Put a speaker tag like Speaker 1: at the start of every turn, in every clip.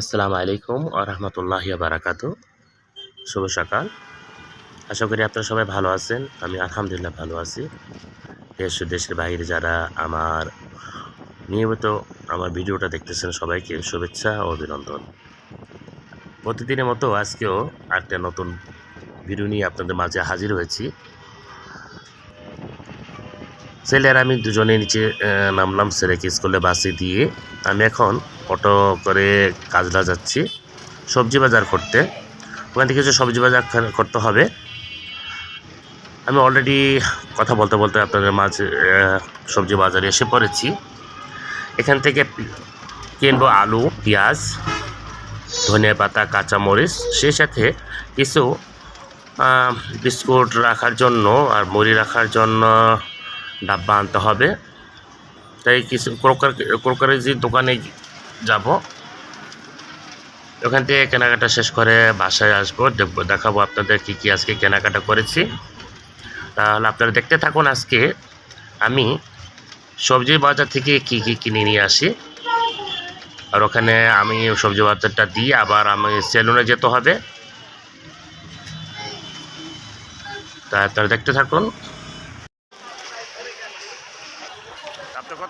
Speaker 1: আসসালামু আলাইকুম আ রহমতুল্লাহি বারাকাত। শুভ সকাল। আশা করি আপনারা সবাই ভালো আছেন। আমি আলহামদুলিল্লাহ ভালো আছি। দেশ দেশের বাইরে যারা আমার নিয়মিত আমার ভিডিওটা দেখতেছেন, সবাইকে শুভেচ্ছা ও অভিনন্দন। প্রতিদিনের মতো আজকেও একটা নতুন ভিডিও নিয়ে আপনাদের মাঝে হাজির হয়েছি। ছেলে আর আমি দুজনে নিচে নামলাম ছেলেকে স্কুলে বাসে দিয়ে। আমি এখন অটো করে কাজলা যাচ্ছি সবজি বাজার করতে। ওখান থেকে কিছু সবজি বাজার করতে হবে। আমি অলরেডি কথা বলতে বলতে আপনাদের মাঝে সবজি বাজারে এসে পড়েছি। এখান থেকে কিনবো আলু, পেঁয়াজ ধনিয়া পাতা, কাঁচামরিচ, সেই সাথে কিছু বিস্কুট রাখার জন্য আর মুড়ি রাখার জন্য ডাব্বা আনতে হবে। তাই কিছু ক্রোকার ক্রোকারিজির দোকানে যাব। ওখান থেকে কেনাকাটা শেষ করে বাসায় আসব, দেখব, দেখাবো আপনাদের কী কী আজকে কেনাকাটা করেছি। তাহলে আপনারা দেখতে থাকুন আজকে আমি সবজি বাজার থেকে কী কী কিনে নিয়ে আসি। আর ওখানে আমি সবজি বাজারটা দিয়ে আবার আমি সেলুনে যেতে হবে। তা আপনারা দেখতে থাকুন আপনার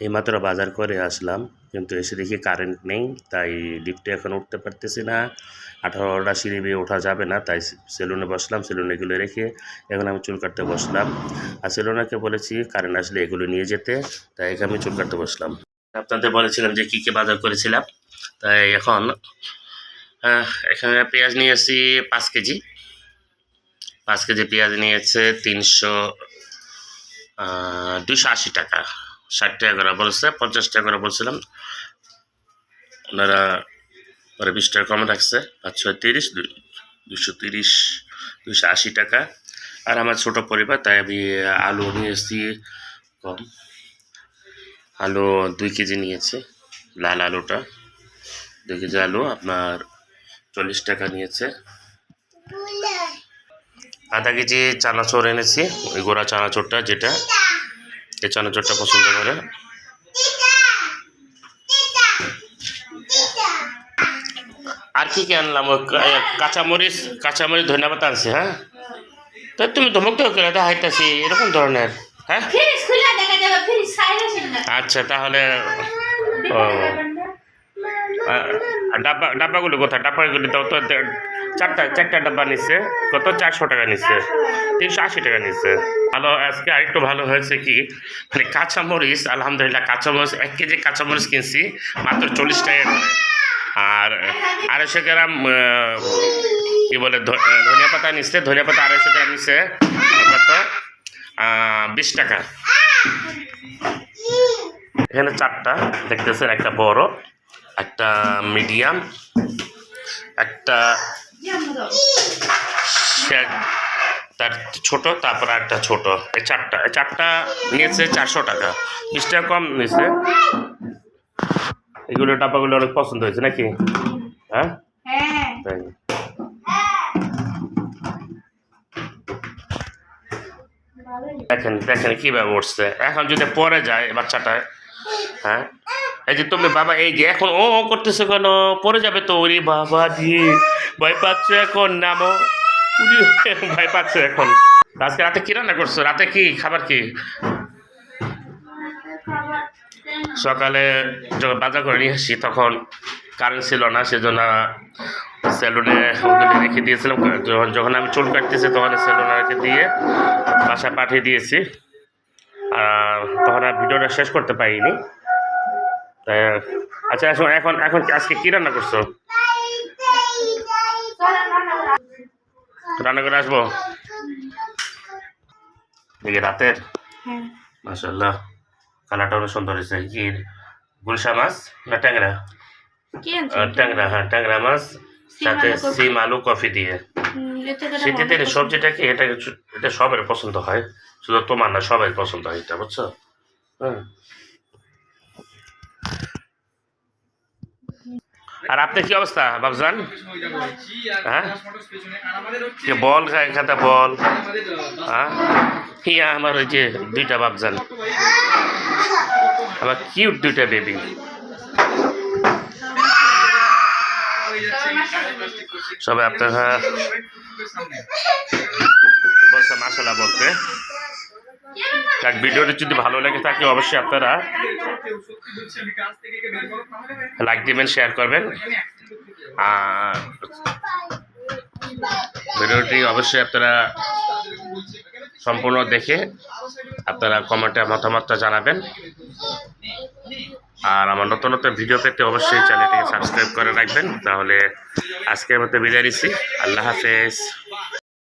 Speaker 1: এইমাত্র বাজার করে আসলাম, কিন্তু এসে দেখি কারেন্ট নেই, তাই লিফটে এখন উঠতে পারতেছি না। আঠারোটা সিঁড়ি বেয়ে ওঠা যাবে না, তাই সেলুনে বসলাম সেলুনে এগুলো রেখে এখন আমি চুল কাটতে বসলাম। আর সেলুনাকে বলেছি কারেন্ট আসলে এগুলো নিয়ে যেতে, তাই এখানে আমি চুল কাটতে বসলাম। আপনাদের বলেছিলাম যে কী কী বাজার করেছিলাম, তাই এখন এখানে পেঁয়াজ নিয়েছি পাঁচ কেজি। পাঁচ কেজি পেঁয়াজ নিয়েছে তিনশো দুশো আশি টাকা, ষাট টাকা করে বলছে, পঞ্চাশ টাকা করে বলছিলাম। ওনারা পরে বিশ টাকা কম রাখছে পাঁচ ছয় তিরিশ দুশো তিরিশ দুশো আশি টাকা। আর আমার ছোট পরিবার, তাই আমি আলু নিয়ে এসেছি কম। আলু দুই কেজি নিয়েছে, লাল আলুটা। দুই কেজি আলু আপনার চল্লিশ টাকা নিয়েছে। আধা কেজি চানাচুর এনেছি ওই গোড়া চানাচুরটা যেটা এই চানাচুরটা পছন্দ করে। আর কি কি আনলাম? কাঁচামরিচ কাঁচামরিচ ধন্যবাদ আনছি হ্যাঁ? তো তুমি ধমক তো করে দেখাইতেছি এরকম ধরনের হ্যাঁ? আচ্ছা তাহলে ডাব্বা ডাব্বাগুলো কোথায়? ডাব্বাগুলো দাও তো চারটা চারটা ডাব্বা নিচ্ছে কত? চারশো টাকা নিচ্ছে তিনশো আশি টাকা নিচ্ছে ভালো, আজকে আরেকটু ভালো হয়েছে কি? মানে কাঁচামরিচ, আলহামদুলিল্লাহ কাঁচামরিচ, এক কেজি কাঁচামরিচ কিনছি, মাত্র চল্লিশ টাকা আর আড়াইশো গ্রাম কি বলে ধনিয়া পাতা নিচ্ছে ধনিয়া পাতা আড়াইশো গ্রাম নিচ্ছে কত? বিশ টাকা। এখানে চারটা, দেখতেছেন একটা বড়, একটা মিডিয়াম, একটা তার ছোট তারপর একটা ছোট। এই চারটা এই চারটা নিয়েছে চারশো টাকা। বিশ টাকা কম নিয়েছে। এগুলো ডাব্বাগুলো অনেক পছন্দ হয়েছে নাকি? হ্যাঁ?
Speaker 2: হ্যাঁ।
Speaker 1: তাই। দেখেন দেখেন কীভাবে উঠছে এখন যদি পরে যায় বাচ্চাটা হ্যাঁ? এই যে তুমি বাবা, এই যে এখন ও করতেছে কেন? পরে যাবে তো। ওরে বাবা দিয়ে ভয় পাচ্ছে এখন নামো। ভয় পাচ্ছে এখন। আজকে রাতে কি রান্না করছ? রাতে কি? খাবার কি? সকালে যখন বাজার করে নিয়ে আসি, তখন কারেন্ট ছিল না, সেজন্য সেলুনে ওগুলো রেখে দিয়েছিলাম। যখন যখন আমি চুল কাটতেছি, তখন সেলুনে রেখে দিয়ে বাসা পাঠিয়ে দিয়েছি। আর তখন আর ভিডিওটা শেষ করতে পারিনি। আচ্ছা এখন এখন এখন আজকে কী রান্না করছ? রান্না করে আসব? দেখি রাতের?
Speaker 2: হ্যাঁ।
Speaker 1: মাসাল্লাহ কালারটা অনেক সুন্দর হয়েছে। কি গুলশা মাছ না ট্যাংরা? ট্যাংরা হ্যাঁ ট্যাংরা মাছ সাথে
Speaker 2: আলু কফি।
Speaker 1: সিম আলু কফি দিয়ে। শীতের সবজিটা কি? এটা এটা সবার পছন্দ হয়। শুধু তোমার না সবাই পছন্দ হয় এটা বুঝছ? হ্যাঁ। আর আপনার কি অবস্থা, বাবজান? হ্যাঁ? বল খায় খাতা বল। হ্যাঁ? আমার ওই যে দুইটা বাবজান। আমার কিউট দুইটা বেবি সবাই আপনারা বলছে মাসালা বলতে। যাক, ভিডিওটি যদি ভালো লেগে থাকে, অবশ্যই আপনারা লাইক দেবেন শেয়ার করবেন। আর ভিডিওটি অবশ্যই আপনারা সম্পূর্ণ দেখে আপনারা কমেন্টে মতামতটা জানাবেন। আর আমার নতুন নতুন ভিডিও পেতে অবশ্যই চ্যানেলটিকে সাবস্ক্রাইব করে রাখবেন। তাহলে আজকের মতো বিদায় নিচ্ছি। আল্লাহ হাফেজ।